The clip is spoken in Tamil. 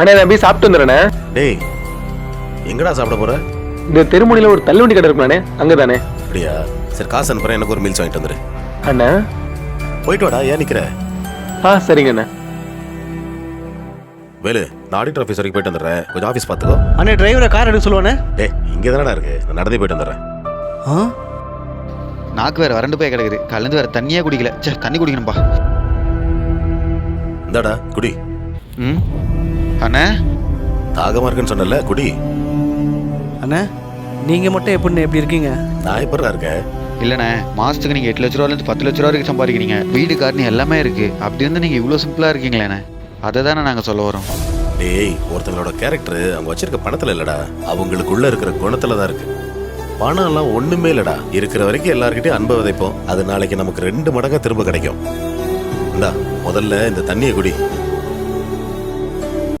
அண்ணே நான் போய் சாப்பிட்டு வந்துடுறேண்ணே. டேய் எங்கடா சாப்பிட போற? இந்த தெருமுனையில் ஒரு தள்ளுவண்டி கடை இருக்குண்ணே அங்கே தானே அப்படியா? சரி காசு அனுப்புறேன் எனக்கு ஒரு மீல்ஸ் வாங்கிட்டு வந்துரு. அண்ணா. போயிட்டு வாடா ஏன் நிக்கிற? ஆ சரிங்க அண்ணா வேலு நான் ஆடிட்டர் ஆஃபீஸ் வரைக்கும் போயிட்டு வந்துடுறேன். கொஞ்சம் ஆஃபீஸ் பார்த்துக்கோ. அண்ணே டிரைவரை கார் எடுக்க சொல்லுவானே டேய் இங்கே தானடா இருக்கு. நான் நடந்தே போயிட்டு வந்துடுறேன். ஆ? நாக்கு வேற வறண்டு போய் கிடக்குது. காலேருந்து வேற தண்ணியே குடிக்கல. சே தண்ணி குடிக்கணும்பா. இந்தாடா குடி. ம்? அண்ணே? தாகமா இருக்குன்னு சொன்னல குடி. அண்ணே நீங்க மட்டும் எப்படிண்ணே எப்படி இருக்கீங்க? நான் எப்படா இருக்கேன்? இல்லைண்ணே மாசத்துக்கு நீங்க எட்டு லட்ச ரூபாலேருந்து பத்து லட்ச ரூபா வரைக்கும் சம்பாதிக்கிறீங்க. வீடு காரணி எல்லாமே இருக்கு. அப்படி இருந்து நீங்க இவ்வளோ சிம்பிளா இருக்கீங்களேண்ணே. அதை தானே நாங்கள் சொல்ல வரோம். டேய் ஒருத்தங்களோட கேரக்டர் அவங்க வச்சிருக்க பணத்துல இல்லடா. அவங்களுக்குள்ள இருக்கிற குணத்துல தான் இருக்கு. பணம் எல்லாம் ஒண்ணுமே இல்லடா. இருக்கிற வரைக்கும் எல்லார்கிட்டயும் அன்பை விதைப்போம். அது நாளைக்கு நமக்கு ரெண்டு மடங்கா திரும்ப கிடைக்கும். இந்தா முதல்ல இந்த தண்ணியை குடி.